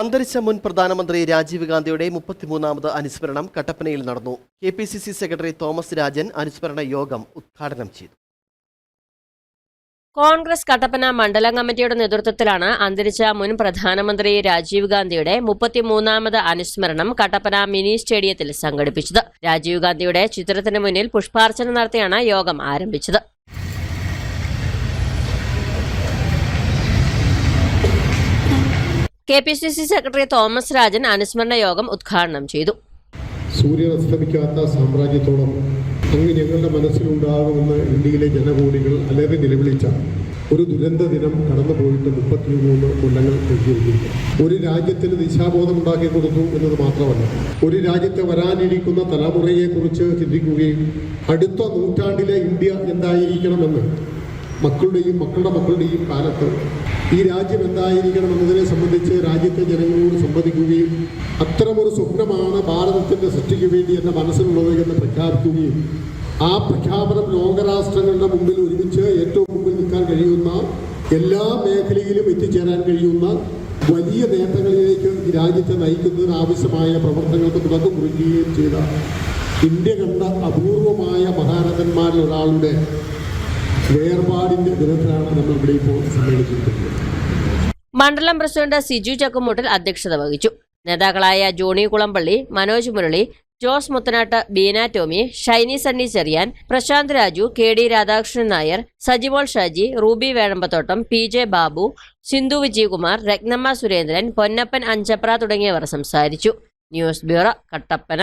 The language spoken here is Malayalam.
അന്തരിച്ച മുൻ പ്രധാനമന്ത്രി രാജീവ് ഗാന്ധിയുടെ മുപ്പത്തിമൂന്നാമത് അനുസ്മരണം കട്ടപ്പനയിൽ നടന്നു. K P C C secretary Thomas Rajan അനുസ്മരണ യോഗം ഉദ്ഘാടനം ചെയ്തു. കോൺഗ്രസ് കട്ടപ്പന മണ്ഡലം കമ്മിറ്റിയുടെ നേതൃത്വത്തിലാണ് അന്തരിച്ച മുൻ പ്രധാനമന്ത്രി രാജീവ് ഗാന്ധിയുടെ മുപ്പത്തിമൂന്നാമത് അനുസ്മരണം കട്ടപ്പന മിനി സ്റ്റേഡിയത്തിൽ സംഘടിപ്പിച്ചത്. രാജീവ് ഗാന്ധിയുടെ ചിത്രത്തിന് മുന്നിൽ പുഷ്പാർച്ചന നടത്തിയാണ് യോഗം ആരംഭിച്ചത്. K P C C secretary Thomas Rajan അനുസ്മരണ യോഗം ഉദ്ഘാടനം ചെയ്തു. സൂര്യൻ അസ്തമിക്കാത്ത സാമ്രാജ്യത്തോളം അങ്ങ് ഞങ്ങളുടെ മനസ്സിലുണ്ടാകുമെന്ന് ഇന്ത്യയിലെ ജനകോടികൾ അലറി നിലവിളിച്ച ഒരു ദുരന്ത ദിനം കടന്നു പോയിട്ട് മുപ്പത്തി മൂന്ന് കൊല്ലങ്ങൾ കഴിഞ്ഞിരിക്കുന്നു. ഒരു രാജ്യത്തിന് ദിശാബോധം ഉണ്ടാക്കി കൊടുത്തു എന്നത് മാത്രമല്ല ഒരു രാജ്യത്തെ വരാനിരിക്കുന്ന തലമുറയെക്കുറിച്ച് ചിന്തിക്കുകയും അടുത്ത നൂറ്റാണ്ടിലെ ഇന്ത്യ എന്തായിരിക്കണമെന്ന് മക്കളുടെയും മക്കളുടെ മക്കളുടെയും കാലത്ത് ഈ രാജ്യം എന്തായിരിക്കണം എന്നതിനെ സംബന്ധിച്ച് രാജ്യത്തെ ജനങ്ങളോട് സംവദിക്കുകയും അത്തരമൊരു സ്വപ്നമാണ് ഭാരതത്തിന്റെ സൃഷ്ടിക്ക് വേണ്ടി എന്റെ മനസ്സിലുള്ളത് എന്ന് പ്രഖ്യാപിക്കുകയും ആ പ്രഖ്യാപനം ലോകരാഷ്ട്രങ്ങളുടെ മുമ്പിൽ ഒരുമിച്ച് ഏറ്റവും മുമ്പിൽ നിൽക്കാൻ കഴിയുന്ന എല്ലാ മേഖലയിലും എത്തിച്ചേരാൻ കഴിയുന്ന വലിയ നേട്ടങ്ങളിലേക്ക് രാജ്യത്തെ നയിക്കുന്നതിന് ആവശ്യമായ പ്രവർത്തനങ്ങൾക്ക് തുടക്കം കുറിക്കുകയും ചെയ്ത ഇന്ത്യ കണ്ട അപൂർവമായ മഹാരഥന്മാരിൽ ഒരാളുടെ വേർപാടിന്റെ ദിനത്തിലാണ് നമ്മൾ ഇവിടെ ഇപ്പോൾ സമ്മേളിച്ചിരിക്കുന്നത്. മണ്ഡലം പ്രസിഡന്റ് സിജു ചക്കുമൂട്ടിൽ അധ്യക്ഷത വഹിച്ചു. നേതാക്കളായ Johnny Kulampally Manoj Murali Jose Muthanattu Beena Tommy Shiny Sunny Cherian Prasanth Raju K D Radhakrishnan Nair Sajimol Shaji Ruby Vezhambathottam P J Babu Sindhu Vijayakumar Rathnamma Surendran Ponnappan Anchapra തുടങ്ങിയവർ സംസാരിച്ചു. News bureau Kattappana.